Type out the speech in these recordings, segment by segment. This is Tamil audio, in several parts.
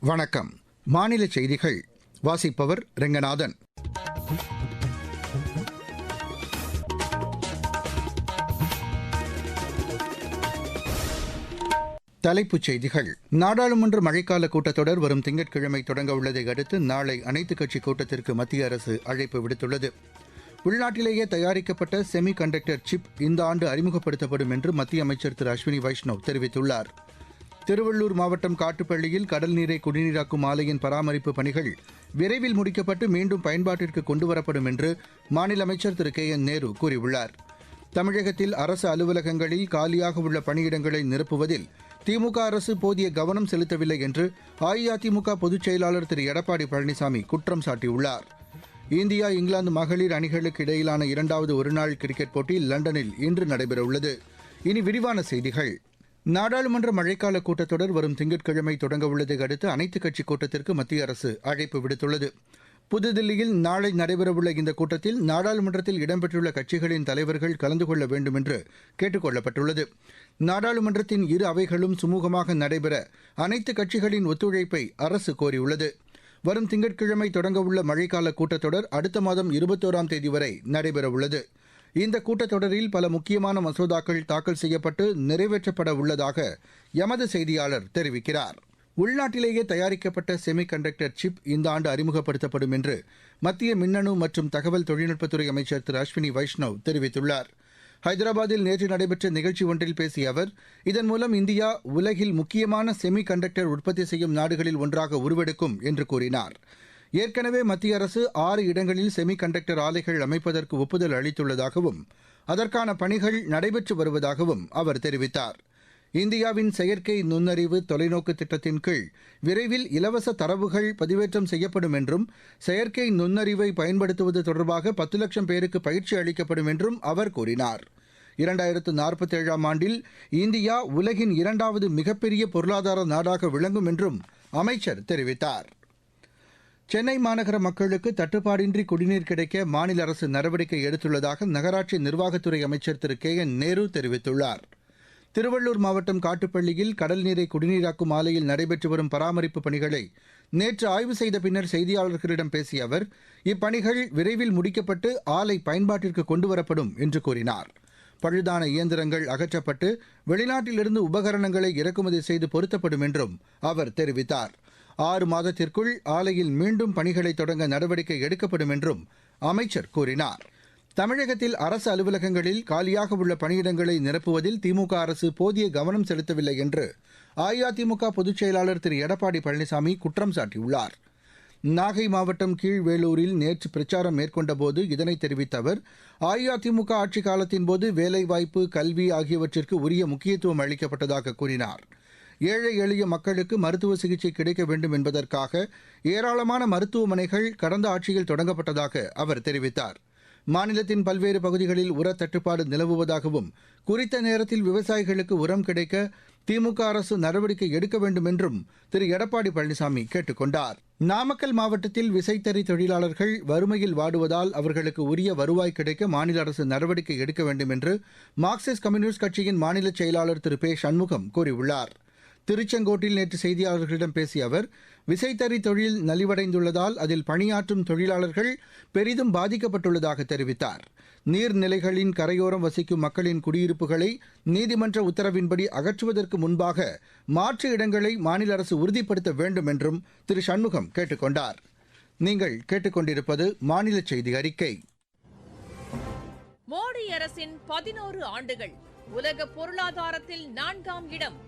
வணக்கம். மாநில செய்திகள். வாசிப்பவர் ரெங்கநாதன். தலைப்புச் செய்திகள். நாடாளுமன்ற மழைக்கால கூட்டத்தொடர் வரும் திங்கட்கிழமை தொடங்க உள்ளதை அடுத்து நாளை அனைத்துக் கட்சி கூட்டத்திற்கு மத்திய அரசு அழைப்பு விடுத்துள்ளது. உள்நாட்டிலேயே தயாரிக்கப்பட்ட செமி கண்டக்டர் சிப் இந்த ஆண்டு அறிமுகப்படுத்தப்படும் என்று மத்திய அமைச்சர் திரு அஸ்வினி வைஷ்ணவ் தெரிவித்துள்ளார். திருவள்ளூர் மாவட்டம் காட்டுப்பள்ளியில் கடல் நீரை குடிநீராக்கும் ஆலையின் பராமரிப்பு பணிகள் விரைவில் முடிக்கப்பட்டு மீண்டும் பயன்பாட்டிற்கு கொண்டுவரப்படும் என்று மாநில அமைச்சர் திரு கே என் நேரு கூறியுள்ளார். தமிழகத்தில் அரசு அலுவலகங்களில் காலியாக உள்ள பணியிடங்களை நிரப்புவதில் திமுக அரசு போதிய கவனம் செலுத்தவில்லை என்று அஇஅதிமுக பொதுச் செயலாளர் திரு எடப்பாடி பழனிசாமி குற்றம் சாட்டியுள்ளார். இந்தியா இங்கிலாந்து மகளிர் அணிகளுக்கு இடையிலான இரண்டாவது ஒருநாள் கிரிக்கெட் போட்டி லண்டனில் இன்று நடைபெறவுள்ளது. இனி விரிவான செய்திகள். நாடாளுமன்ற மழைக்கால கூட்டத்தொடர் வரும் திங்கட்கிழமை தொடங்கவுள்ளதை அடுத்து அனைத்துக் கட்சி கூட்டத்திற்கு மத்திய அரசு அழைப்பு விடுத்துள்ளது. புதுதில்லியில் நாளை நடைபெறவுள்ள இந்த கூட்டத்தில் நாடாளுமன்றத்தில் இடம்பெற்றுள்ள கட்சிகளின் தலைவர்கள் கலந்து கொள்ள வேண்டும் என்று கேட்டுக் கொள்ளப்பட்டுள்ளது. நாடாளுமன்றத்தின் இரு அவைகளும் சுமூகமாக நடைபெற அனைத்து கட்சிகளின் ஒத்துழைப்பை அரசு கோரியுள்ளது. வரும் திங்கட்கிழமை தொடங்கவுள்ள மழைக்கால கூட்டத்தொடர் அடுத்த மாதம் இருபத்தோராம் தேதி வரை நடைபெறவுள்ளது. இந்த கூட்டத்தொடரில் பல முக்கியமான மசோதாக்கள் தாக்கல் செய்யப்பட்டு நிறைவேற்றப்பட உள்ளதாக எமது செய்தியாளர் தெரிவிக்கிறார். உள்நாட்டிலேயே தயாரிக்கப்பட்ட செமி கண்டக்டர் சிப் இந்த ஆண்டு அறிமுகப்படுத்தப்படும் என்று மத்திய மின்னணு மற்றும் தகவல் தொழில்நுட்பத்துறை அமைச்சர் திரு அஸ்வினி வைஷ்ணவ் தெரிவித்துள்ளார். ஹைதராபாத்தில் நேற்று நடைபெற்ற நிகழ்ச்சி ஒன்றில் பேசிய அவர் இதன் மூலம் இந்தியா உலகில் முக்கியமான செமி கண்டக்டர் உற்பத்தி செய்யும் நாடுகளில் ஒன்றாக உருவெடுக்கும் என்று கூறினார். ஏற்கனவே மத்திய அரசு ஆறு இடங்களில் செமி கண்டக்டர் ஆலைகள் அமைப்பதற்கு ஒப்புதல் அளித்துள்ளதாகவும் அதற்கான பணிகள் நடைபெற்று வருவதாகவும் அவர் தெரிவித்தார். இந்தியாவின் செயற்கை நுண்ணறிவு தொலைநோக்கு திட்டத்தின் கீழ் விரைவில் இலவச தரவுகள் பதிவேற்றம் செய்யப்படும் என்றும் செயற்கை நுண்ணறிவை பயன்படுத்துவது தொடர்பாக பத்து லட்சம் பேருக்கு பயிற்சி அளிக்கப்படும் என்றும் அவர் கூறினார். இரண்டாயிரத்து நாற்பத்தேழாம் ஆண்டில் இந்தியா உலகின் இரண்டாவது மிகப்பெரிய பொருளாதார நாடாக விளங்கும் என்றும் அமைச்சர் தெரிவித்தார். சென்னை மாநகர மக்களுக்கு தட்டுப்பாடின்றி குடிநீர் கிடைக்க மாநில அரசு நடவடிக்கை எடுத்துள்ளதாக நகராட்சி நிர்வாகத்துறை அமைச்சர் திரு கே என் நேரு தெரிவித்துள்ளார். திருவள்ளூர் மாவட்டம் காட்டுப்பள்ளியில் கடல் நீரை குடிநீராக்கும் ஆலையில் நடைபெற்று வரும் பராமரிப்பு பணிகளை நேற்று ஆய்வு செய்த பின்னர் செய்தியாளர்களிடம் பேசிய அவர் இப்பணிகள் விரைவில் முடிக்கப்பட்டு ஆலை பயன்பாட்டிற்கு கொண்டுவரப்படும் என்று கூறினார். பழுதான இயந்திரங்கள் அகற்றப்பட்டு வெளிநாட்டிலிருந்து உபகரணங்களை இறக்குமதி செய்து பொருத்தப்படும் என்றும் அவர் தெரிவித்தார். ஆறு மாதத்திற்குள் ஆலையில் மீண்டும் பணிகளை தொடங்க நடவடிக்கை எடுக்கப்படும் என்றும் அமைச்சர் கூறினார். தமிழகத்தில் அரசு அலுவலகங்களில் காலியாக உள்ள பணியிடங்களை நிரப்புவதில் திமுக அரசு போதிய கவனம் செலுத்தவில்லை என்று அஇஅதிமுக பொதுச் செயலாளர் திரு. எடப்பாடி பழனிசாமி குற்றம் சாட்டியுள்ளார். நாகை மாவட்டம் கீழ்வேலூரில் நேற்று பிரச்சாரம் மேற்கொண்டபோது இதனை தெரிவித்த அவர் அஇஅதிமுக ஆட்சிக் காலத்தின்போது வேலைவாய்ப்பு கல்வி ஆகியவற்றிற்கு உரிய முக்கியத்துவம் அளிக்கப்பட்டதாக கூறினார். ஏழை எளிய மக்களுக்கு மருத்துவ சிகிச்சை கிடைக்க வேண்டும் என்பதற்காக ஏராளமான மருத்துவமனைகள் கடந்த ஆட்சியில் தொடங்கப்பட்டதாக அவர் தெரிவித்தார். மாநிலத்தின் பல்வேறு பகுதிகளில் உர தட்டுப்பாடு நிலவுவதாகவும் குறித்த நேரத்தில் விவசாயிகளுக்கு உரம் கிடைக்க திமுக அரசு நடவடிக்கை எடுக்க வேண்டும் என்றும் திரு. எடப்பாடி பழனிசாமி கேட்டுக் கொண்டார். நாமக்கல் மாவட்டத்தில் விசைத்தறி தொழிலாளர்கள் வறுமையில் வாடுவதால் அவர்களுக்கு உரிய வருவாய் கிடைக்க மாநில அரசு நடவடிக்கை எடுக்க வேண்டும் என்று மார்க்சிஸ்ட் கம்யூனிஸ்ட் கட்சியின் மாநில செயலாளர் திரு. பே. சண்முகம் கூறியுள்ளார். திருச்செங்கோட்டில் நேற்று செய்தியாளர்களிடம் பேசிய அவர் விசைத்தறி தொழில் நலிவடைந்துள்ளதால் அதில் பணியாற்றும் தொழிலாளர்கள் பெரிதும் பாதிக்கப்பட்டுள்ளதாக தெரிவித்தார். நீர்நிலைகளின் கரையோரம் வசிக்கும் மக்களின் குடியிருப்புகளை நீதிமன்ற உத்தரவின்படி அகற்றுவதற்கு முன்பாக மாற்று இடங்களை மாநில அரசு உறுதிப்படுத்த வேண்டும் என்றும் திரு சண்முகம் கேட்டுக்கொண்டார் நீங்கள் கேட்டுக்கொண்டிருப்பது மாநில செய்தி அறிக்கை. மோடி அரசின் பதினோரு ஆண்டுகள் உலக பொருளாதாரத்தில் நான்காம் இடம்.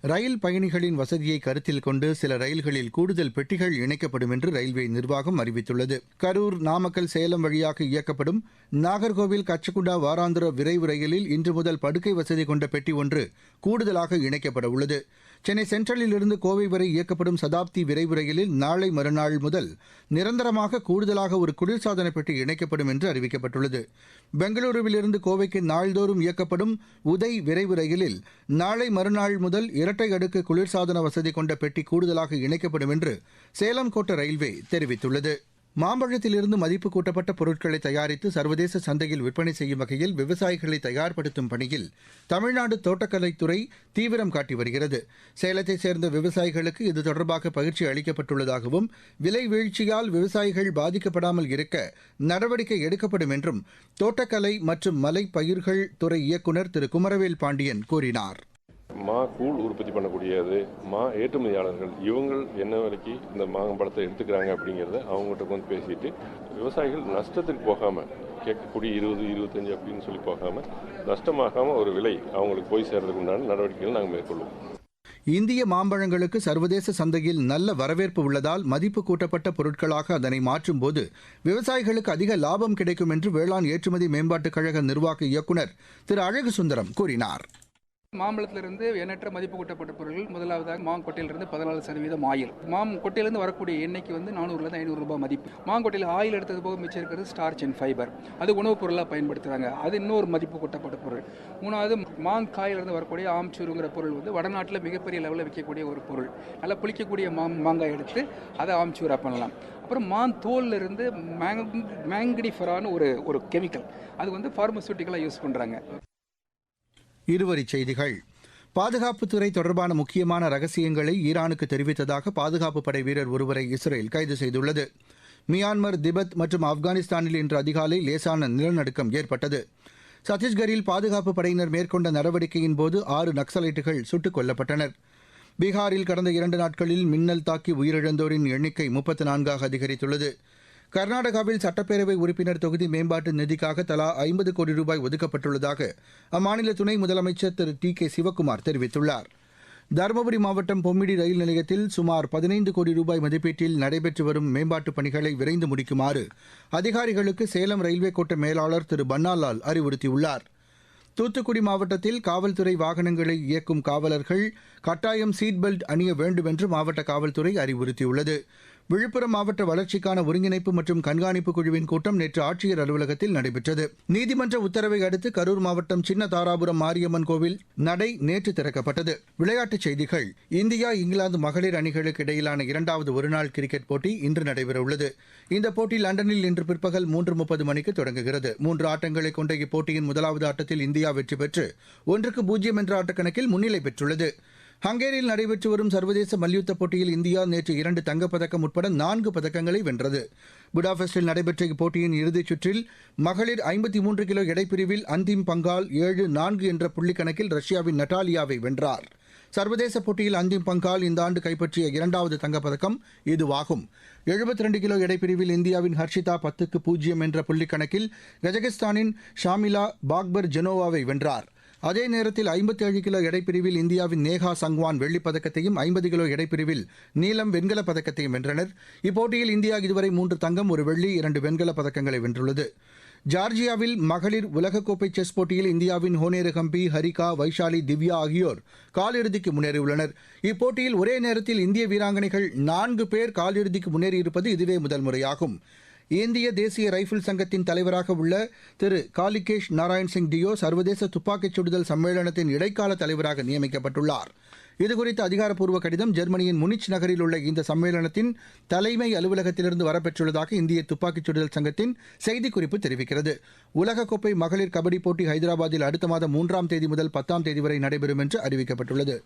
ரயில் பயணிகளின் வசதியை கருத்தில் கொண்டு சில ரயில்களில் கூடுதல் பெட்டிகள் இணைக்கப்படும் என்று ரயில்வே நிர்வாகம் அறிவித்துள்ளது. கரூர் நாமக்கல் சேலம் வழியாக இயக்கப்படும் நாகர்கோவில் கச்சகுண்டா வாராந்திர விரைவு ரயிலில் இன்று முதல் படுக்கை வசதி கொண்ட பெட்டி ஒன்று கூடுதலாக இணைக்கப்பட உள்ளது. சென்னை சென்ட்ரலில் இருந்து கோவை வரை இயக்கப்படும் சதாப்தி விரைவு ரயிலில் நாளை மறுநாள் முதல் நிரந்தரமாக கூடுதலாக ஒரு குளிர்சாதன பெட்டி இணைக்கப்படும் என்று அறிவிக்கப்பட்டுள்ளது. பெங்களூருவிலிருந்து கோவைக்கு நாள்தோறும் இயக்கப்படும் உதய் விரைவு ரயிலில் நாளை மறுநாள் முதல் இரட்டை அடுக்கு குளிர்சாதன வசதி கொண்ட பெட்டி கூடுதலாக இணைக்கப்படும் என்று சேலம் கோட்ட ரயில்வே தெரிவித்துள்ளது. மாம்பழத்திலிருந்து மதிப்பு கூட்டப்பட்ட பொருட்களை தயாரித்து சர்வதேச சந்தையில் விற்பனை செய்யும் வகையில் விவசாயிகளை தயார்படுத்தும் பணியில் தமிழ்நாடு தோட்டக்கலைத்துறை தீவிரம் காட்டி வருகிறது. சேலத்தைச் சேர்ந்த விவசாயிகளுக்கு இது தொடர்பாக பயிற்சி அளிக்கப்பட்டுள்ளதாகவும் விலை வீழ்ச்சியால் விவசாயிகள் பாதிக்கப்படாமல் இருக்க நடவடிக்கை எடுக்கப்படும் என்றும் தோட்டக்கலை மற்றும் மலை பயிர்கள் துறை இயக்குநர் திரு. குமரவேல் பாண்டியன் கூறினார். மா கூழ் உற்பத்தி பண்ணக்கூடியது மா ஏற்றுமதியாளர்கள் இவங்கள் என்ன விலைக்கு இந்த மாம்பழத்தை எடுத்துக்கிறாங்க அப்படிங்கிறத அவங்ககிட்ட வந்து பேசிட்டு விவசாயிகள் நஷ்டத்துக்கு போகாமல் கேட்கக்கூடிய இருபது இருபத்தஞ்சு அப்படின்னு சொல்லி போகாமல் நஷ்டமாகாமல் ஒரு விலை அவங்களுக்கு போய் சேர்றதுக்கு உண்டான நடவடிக்கைகள் நாங்கள் மேற்கொள்வோம். இந்திய மாம்பழங்களுக்கு சர்வதேச சந்தையில் நல்ல வரவேற்பு உள்ளதால் மதிப்பு கூட்டப்பட்ட பொருட்களாக அதனை மாற்றும்போது விவசாயிகளுக்கு அதிக லாபம் கிடைக்கும் என்று வேளாண் ஏற்றுமதி மேம்பாட்டுக் கழக நிர்வாக இயக்குநர் திரு அழகு சுந்தரம் கூறினார். மாம்பழத்திலிருந்து எண்ணற்ற மதிப்பு கூட்டப்பட்ட பொருட்கள் முதலாவதாக மாங்கொட்டையிலிருந்து பதினாலு சதவீதம் ஆயில். மாம் கொட்டையிலிருந்து வரக்கூடிய எண்ணெய்க்கு வந்து நானூறுலேருந்து ஐநூறு ரூபாய் மதிப்பு. மாங்கொட்டையில் ஆயில் எடுத்தது போக மிச்சம் இருக்கிறது ஸ்டார்ச் அண்ட் ஃபைபர் அது உணவுப் பொருளாக பயன்படுத்துகிறாங்க அது இன்னொரு மதிப்பு கூட்டப்பட்ட பொருள். மூணாவது மாங்காயிலிருந்து வரக்கூடிய ஆம்ச்சூருங்கிற பொருள் வந்து வடநாட்டில் மிகப்பெரிய லெவலில் விற்கக்கூடிய ஒரு பொருள். நல்லா புளிக்கக்கூடிய மாம் மாங்காய் எடுத்து அதை ஆம்ச்சூராக பண்ணலாம். அப்புறம் மான் தோல்ல இருந்து மேங் மேங்கடிஃபரான ஒரு ஒரு கெமிக்கல் அது வந்து ஃபார்மசூட்டிக்கலாக யூஸ் பண்ணுறாங்க இருவரிச் செய்திகள். பாதுகாப்புத்துறை தொடர்பான முக்கியமான ரகசியங்களை ஈரானுக்கு தெரிவித்ததாக பாதுகாப்பு படை வீரர் ஒருவரை இஸ்ரேல் கைது செய்துள்ளது. மியான்மர் திபெத் மற்றும் ஆப்கானிஸ்தானில் இன்று அதிகாலை லேசான நிலநடுக்கம் ஏற்பட்டது. சத்தீஸ்கரில் பாதுகாப்பு படையினர் மேற்கொண்ட நடவடிக்கையின் போது ஆறு நக்சலைட்டுகள் சுட்டுக் கொல்லப்பட்டனர். பீகாரில் கடந்த இரண்டு நாட்களில் மின்னல் தாக்கி உயிரிழந்தோரின் எண்ணிக்கை முப்பத்து நான்காக அதிகரித்துள்ளது. கர்நாடகாவில் சட்டப்பேரவை உறுப்பினர் தொகுதி மேம்பாட்டு நிதிக்காக தலா ஐம்பது கோடி ரூபாய் ஒதுக்கப்பட்டுள்ளதாக அம்மாநில துணை முதலமைச்சர் திரு டி கே சிவக்குமார் தெரிவித்துள்ளார். தருமபுரி மாவட்டம் பொம்மிடி ரயில் நிலையத்தில் சுமார் பதினைந்து கோடி ரூபாய் மதிப்பீட்டில் நடைபெற்று வரும் மேம்பாட்டுப் பணிகளை விரைந்து முடிக்குமாறு அதிகாரிகளுக்கு சேலம் ரயில்வே கோட்ட மேலாளர் திரு பன்னாலால் அறிவுறுத்தியுள்ளார். தூத்துக்குடி மாவட்டத்தில் காவல்துறை வாகனங்களை இயக்கும் காவலர்கள் கட்டாயம் சீட் பெல்ட் அணிய வேண்டும் என்று மாவட்ட காவல்துறை அறிவுறுத்தியுள்ளது. விழுப்புரம் மாவட்ட வளர்ச்சிக்கான ஒருங்கிணைப்பு மற்றும் கண்காணிப்பு குழுவின் கூட்டம் நேற்று ஆட்சியர் அலுவலகத்தில் நடைபெற்றது. நீதிமன்ற உத்தரவை அடுத்து கரூர் மாவட்டம் சின்ன தாராபுரம் மாரியம்மன் கோவில் நடை நேற்று திறக்கப்பட்டது. விளையாட்டுச் செய்திகள். இந்தியா இங்கிலாந்து மகளிர் அணிகளுக்கு இடையிலான இரண்டாவது ஒருநாள் கிரிக்கெட் போட்டி இன்று நடைபெறவுள்ளது. இந்த போட்டி லண்டனில் இன்று பிற்பகல் மூன்று முப்பது மணிக்கு தொடங்குகிறது. மூன்று ஆட்டங்களை கொண்ட இப்போட்டியின் முதலாவது ஆட்டத்தில் இந்தியா வெற்றி பெற்று ஒன்றுக்கு பூஜ்ஜியம் என்ற ஆட்டக்கணக்கில் முன்னிலை பெற்றுள்ளது. ஹங்கேரியில் நடைபெற்று வரும் சர்வதேச மல்யுத்த போட்டியில் இந்தியா நேற்று இரண்டு தங்கப்பதக்கம் உட்பட நான்கு பதக்கங்களை வென்றது. புடாபெஸ்டில் நடைபெற்ற இப்போட்டியின் இறுதிச் சுற்றில் மகளிர் ஐம்பத்தி மூன்று கிலோ எடைப்பிரிவில் அந்திம் பங்கால் ஏழு நான்கு என்ற புள்ளிக்கணக்கில் ரஷ்யாவின் நட்டாலியாவை வென்றார். சர்வதேச போட்டியில் அந்திம் பங்கால் இந்த ஆண்டு கைப்பற்றிய இரண்டாவது தங்கப்பதக்கம் இதுவாகும். எழுபத்தி ரெண்டு கிலோ எடைப்பிரிவில் இந்தியாவின் ஹர்ஷிதா பத்துக்கு பூஜ்ஜியம் என்ற புள்ளிக்கணக்கில் கஜகஸ்தானின் ஷாமிலா பாக்பர் ஜெனோவாவை வென்றார். அதே நேரத்தில் ஐம்பத்தி ஏழு கிலோ எடைப்பிரிவில் இந்தியாவின் நேஹா சங்வான் வெள்ளிப்பதக்கத்தையும் ஐம்பது கிலோ எடைப்பிரிவில் நீலம் வெண்கலப் பதக்கத்தையும் வென்றனர். இப்போட்டியில் இந்தியா இதுவரை மூன்று தங்கம் ஒரு வெள்ளி இரண்டு வெண்கலப் பதக்கங்களை வென்றுள்ளது. ஜார்ஜியாவில் மகளிர் உலகக்கோப்பை செஸ் போட்டியில் இந்தியாவின் ஹோனேரு ஹம்பி ஹரிகா வைஷாலி திவ்யா ஆகியோர் காலிறுதிக்கு முன்னேறியுள்ளனர். இப்போட்டியில் ஒரே நேரத்தில் இந்திய வீராங்கனைகள் நான்கு பேர் காலிறுதிக்கு முன்னேறியிருப்பது இதுவே முதல் முறையாகும். இந்திய தேசிய ரைஃபிள் சங்கத்தின் தலைவராக உள்ள திரு காலிகேஷ் நாராயண் சிங் டியோ சர்வதேச துப்பாக்கிச் சுடுதல் சம்மேளனத்தின் இடைக்கால தலைவராக நியமிக்கப்பட்டுள்ளார். இதுகுறித்த அதிகாரப்பூர்வ கடிதம் ஜெர்மனியின் முனிச் நகரில் உள்ள இந்த சம்மேளனத்தின் தலைமை அலுவலகத்திலிருந்து வரப்பெற்றுள்ளதாக இந்திய துப்பாக்கிச் சுடுதல் சங்கத்தின் செய்திக்குறிப்பு தெரிவிக்கிறது. உலகக்கோப்பை மகளிர் கபடி போட்டி ஹைதராபாத்தில் அடுத்த மாதம் மூன்றாம் தேதி முதல் பத்தாம் தேதி வரை நடைபெறும் என்று அறிவிக்கப்பட்டுள்ளது.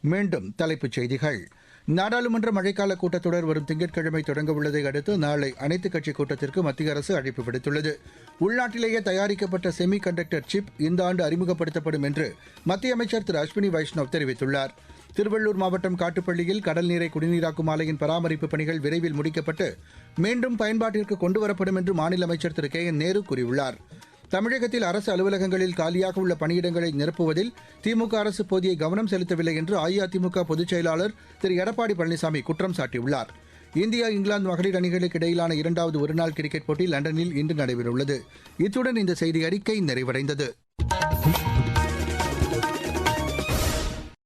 மீண்டும் தலைப்புச் செய்திகள். நாடாளுமன்ற மழைக்கால கூட்டத்தொடர் வரும் திங்கட்கிழமை தொடங்க உள்ளதை அடுத்து நாளை அனைத்துக் கட்சி கூட்டத்திற்கு மத்திய அரசு அழைப்பு விடுத்துள்ளது. உள்நாட்டிலேயே தயாரிக்கப்பட்ட செமி கண்டக்டர் சிப் இந்த ஆண்டு அறிமுகப்படுத்தப்படும் என்று மத்திய அமைச்சர் திரு அஸ்வினி வைஷ்ணவ் தெரிவித்துள்ளார். திருவள்ளூர் மாவட்டம் காட்டுப்பள்ளியில் கடல் நீரை குடிநீராக்கும் ஆலையின் பராமரிப்பு பணிகள் விரைவில் முடிக்கப்பட்டு மீண்டும் பயன்பாட்டிற்கு கொண்டுவரப்படும் என்று மாநில அமைச்சர் திரு கே என் நேரு கூறியுள்ளார். தமிழகத்தில் அரசு அலுவலகங்களில் காலியாக உள்ள பணியிடங்களை நிரப்புவதில் திமுக அரசு போதிய கவனம் செலுத்தவில்லை என்று அஇஅதிமுக பொதுச் செயலாளர் திரு. எடப்பாடி பழனிசாமி குற்றம் சாட்டியுள்ளார். இந்தியா இங்கிலாந்து மகளிர் அணிகளுக்கு இடையிலான இரண்டாவது ஒருநாள் கிரிக்கெட் போட்டி லண்டனில் இன்று நடைபெறவுள்ளது. இத்துடன் இந்த செய்தி அறிக்கை நிறைவடைந்தது.